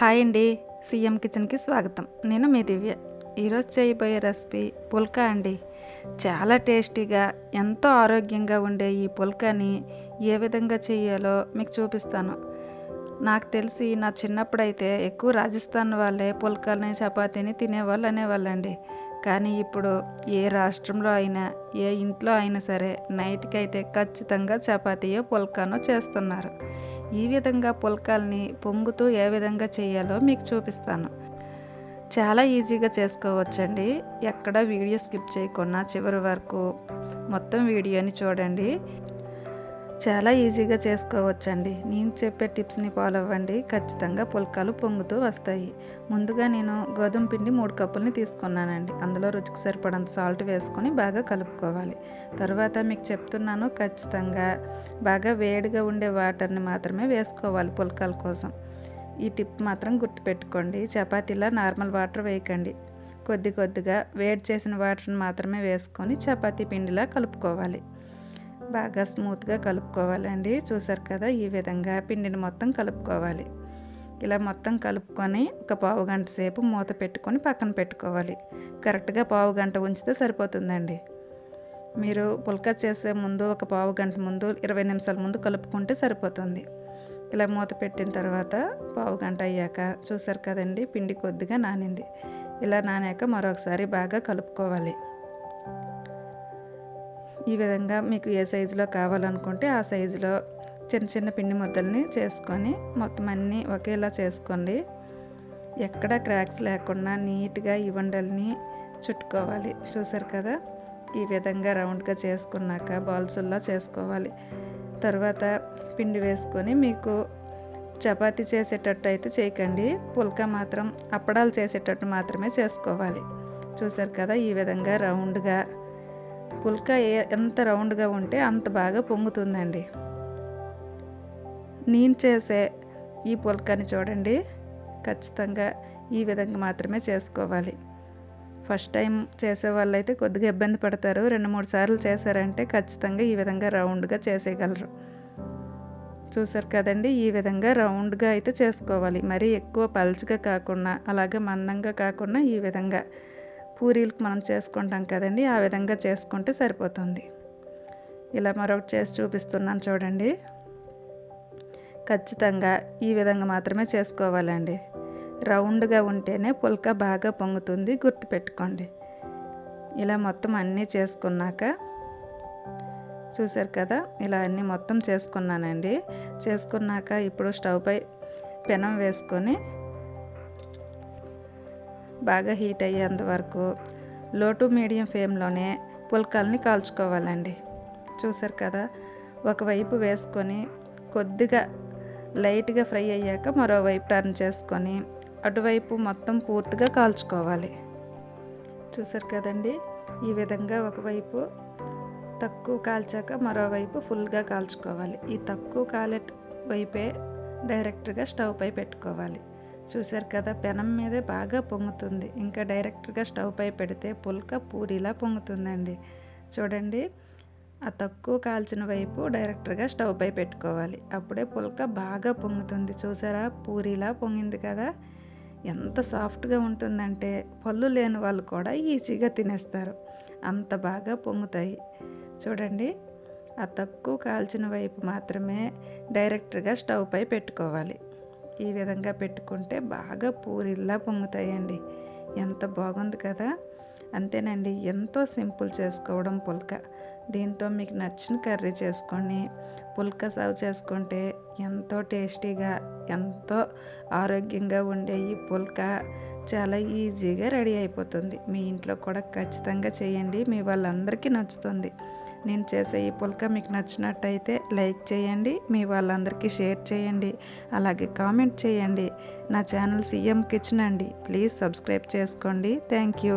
Hi అండి. CM కిచెన్కి స్వాగతం. నేను మీ దివ్య. ఈరోజు చేయబోయే రెసిపీ పుల్కా అండి. చాలా టేస్టీగా ఎంతో ఆరోగ్యంగా ఉండే ఈ పుల్కాని ఏ విధంగా చేయాలో మీకు చూపిస్తాను. నాకు తెలిసి నా చిన్నప్పుడైతే ఎక్కువ రాజస్థాన్ వాళ్ళే పుల్కాని చపాతీని తినేవాళ్ళు అనేవాళ్ళండి. కానీ ఇప్పుడు ఏ రాష్ట్రంలో అయినా ఏ ఇంట్లో అయినా సరే నైట్కి అయితే ఖచ్చితంగా చపాతీయో పుల్కానో చేస్తున్నారు. ఈ విధంగా పుల్కాల్ని పొంగుతూ ఏ విధంగా చేయాలో మీకు చూపిస్తాను. చాలా ఈజీగా చేసుకోవచ్చండి. ఎక్కడ వీడియో స్కిప్ చేయకుండా చివరి వరకు మొత్తం వీడియోని చూడండి. చాలా ఈజీగా చేసుకోవచ్చండి. నేను చెప్పే టిప్స్ని ఫాలో అవ్వండి. ఖచ్చితంగా పుల్కాలు పొంగుతూ వస్తాయి. ముందుగా నేను గోధుమ పిండి మూడు కప్పుల్ని తీసుకున్నానండి. అందులో రుచికి సరిపడంత సాల్ట్ వేసుకొని బాగా కలుపుకోవాలి. తర్వాత మీకు చెప్తున్నాను ఖచ్చితంగా బాగా వేడిగా ఉండే వాటర్ని మాత్రమే వేసుకోవాలి పుల్కాల కోసం. ఈ టిప్ మాత్రం గుర్తుపెట్టుకోండి. చపాతీలా నార్మల్ వాటర్ వేయకండి. కొద్ది కొద్దిగా వేడి చేసిన వాటర్ని మాత్రమే వేసుకొని చపాతీ పిండిలా కలుపుకోవాలి. బాగా స్మూత్గా కలుపుకోవాలండి. చూసారు కదా ఈ విధంగా పిండిని మొత్తం కలుపుకోవాలి. ఇలా మొత్తం కలుపుకొని ఒక పావు గంట సేపు మూత పెట్టుకొని పక్కన పెట్టుకోవాలి. కరెక్ట్గా పావు గంట ఉంచితే సరిపోతుందండి. మీరు పుల్కా చేసే ముందు ఒక పావు గంట ముందు ఇరవై నిమిషాల ముందు కలుపుకుంటే సరిపోతుంది. ఇలా మూత పెట్టిన తర్వాత పావు గంట అయ్యాక చూసారు కదండి పిండి కొద్దిగా నానింది. ఇలా నానాక మరొకసారి బాగా కలుపుకోవాలి. ఈ విధంగా మీకు ఏ సైజులో కావాలనుకుంటే ఆ సైజులో చిన్న చిన్న పిండి ముద్దల్ని చేసుకొని మొత్తం అన్నీ ఒకేలా చేసుకోండి. ఎక్కడ క్రాక్స్ లేకుండా నీట్గా ఈ వండల్ని చుట్టుకోవాలి. చూసారు కదా? ఈ విధంగా రౌండ్గా చేసుకున్నాక బాల్సుల్లా చేసుకోవాలి. తర్వాత పిండి వేసుకొని మీకు చపాతి చేసేటట్టు అయితే చేయకండి. పుల్క మాత్రం అప్పడాలు చేసేటట్టు మాత్రమే చేసుకోవాలి. చూసారు కదా? ఈ విధంగా రౌండ్గా పుల్కా ఎంత రౌండ్గా ఉంటే అంత బాగా పొంగుతుందండి. నేను చేసే ఈ పుల్కాని చూడండి. ఖచ్చితంగా ఈ విధంగా మాత్రమే చేసుకోవాలి. ఫస్ట్ టైం చేసే వాళ్ళైతే కొద్దిగా ఇబ్బంది పడతారు. రెండు మూడు సార్లు చేశారంటే ఖచ్చితంగా ఈ విధంగా రౌండ్గా చేసేయగలరు. చూసారు కదండి ఈ విధంగా రౌండ్గా అయితే చేసుకోవాలి. మరీ ఎక్కువ పలుచగా కాకుండా అలాగే మందంగా కాకుండా ఈ విధంగా పూరీలకు మనం చేసుకుంటాం కదండి ఆ విధంగా చేసుకుంటే సరిపోతుంది. ఇలా మరొకటి చేసి చూపిస్తున్నాను చూడండి. ఖచ్చితంగా ఈ విధంగా మాత్రమే చేసుకోవాలండి. రౌండ్గా ఉంటేనే పుల్క బాగా పొంగుతుంది గుర్తుపెట్టుకోండి. ఇలా మొత్తం అన్నీ చేసుకున్నాక చూసారు కదా ఇలా అన్నీ మొత్తం చేసుకున్నానండి. చేసుకున్నాక ఇప్పుడు స్టవ్ పై పెనం వేసుకొని బాగా హీట్ అయ్యేంత వరకు లో టు మీడియం ఫ్లేమ్లోనే పుల్కాల్ని కాల్చుకోవాలండి. చూసారు కదా? ఒకవైపు వేసుకొని కొద్దిగా లైట్గా ఫ్రై అయ్యాక మరోవైపు టర్న్ చేసుకొని అటువైపు మొత్తం పూర్తిగా కాల్చుకోవాలి. చూసారు కదండి? ఈ విధంగా ఒకవైపు తక్కువ కాల్చాక మరోవైపు ఫుల్గా కాల్చుకోవాలి. ఈ తక్కువ కాలే వైపే డైరెక్ట్గా స్టవ్ పై పెట్టుకోవాలి. చూశారు కదా పెనం మీదే బాగా పొంగుతుంది. ఇంకా డైరెక్ట్గా స్టవ్ పై పెడితే పుల్క పూరిలా పొంగుతుందండి. చూడండి ఆ తక్కువ కాల్చిన వైపు డైరెక్ట్గా స్టవ్ పై పెట్టుకోవాలి. అప్పుడే పుల్క బాగా పొంగుతుంది. చూసారా పూరిలా పొంగింది కదా. ఎంత సాఫ్ట్గా ఉంటుందంటే పళ్ళు లేని వాళ్ళు కూడా ఈజీగా తినేస్తారు. అంత బాగా పొంగుతాయి. చూడండి ఆ తక్కువ కాల్చిన వైపు మాత్రమే డైరెక్ట్గా స్టవ్ పై పెట్టుకోవాలి. ఈ విధంగా పెట్టుకుంటే బాగా పూరిల్లా పొంగుతాయండి. ఎంత బాగుంది కదా! అంతేనండి ఎంతో సింపుల్ చేసుకోవడం పుల్క. దీంతో మీకు నచ్చిన కర్రీ చేసుకొని పుల్క సర్వ్ చేసుకుంటే ఎంతో టేస్టీగా ఎంతో ఆరోగ్యంగా ఉండే ఈ పుల్క చాలా ఈజీగా రెడీ అయిపోతుంది. మీ ఇంట్లో కూడా ఖచ్చితంగా చేయండి. మీ వాళ్ళందరికీ నచ్చుతుంది. నేను చేసే ఈ పుల్క మీకు నచ్చినట్టయితే లైక్ చేయండి మీ వాళ్ళందరికీ షేర్ చేయండి అలాగే కామెంట్ చేయండి. నా ఛానల్ సీఎం కిచెన్ అండి. ప్లీజ్ సబ్స్క్రైబ్ చేసుకోండి. Thank you.